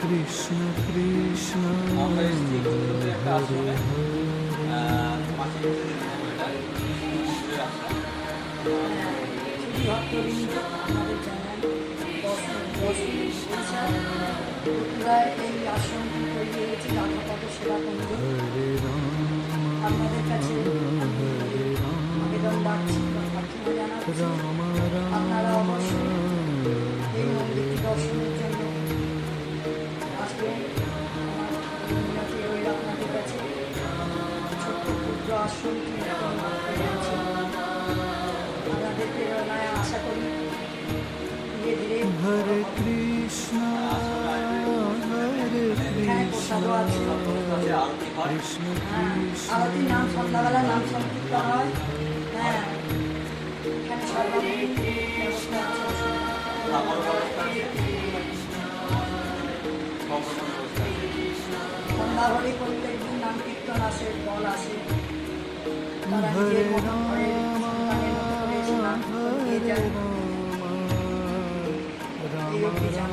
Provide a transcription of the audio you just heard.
কৃষ্ণ কৃষ্ণ আমরা এসেছি কলকাতাতে একটা আশ্রমে ছোট্ট ক্ষুদ্র আশ্রমটি এখন হয়ে আছে আপনাদের প্রেরণায় আশা করি। ধীরে ধীরে হরে কৃষ্ণ হরে কৃষ্ণ প্রসাদও আছে। যে আরতি হ্যাঁ, নাম সন্ধ্যাবেলা নাম সংকীর্তন হয়। হ্যাঁ এখানে সন্ধ্যা হলে প্রত্যেক দিন নাম কীর্তন আসে দল আসে। তারা নিজের মতন করে সন্তানের মতো করে সোনা নিয়ে যান এই অভিযান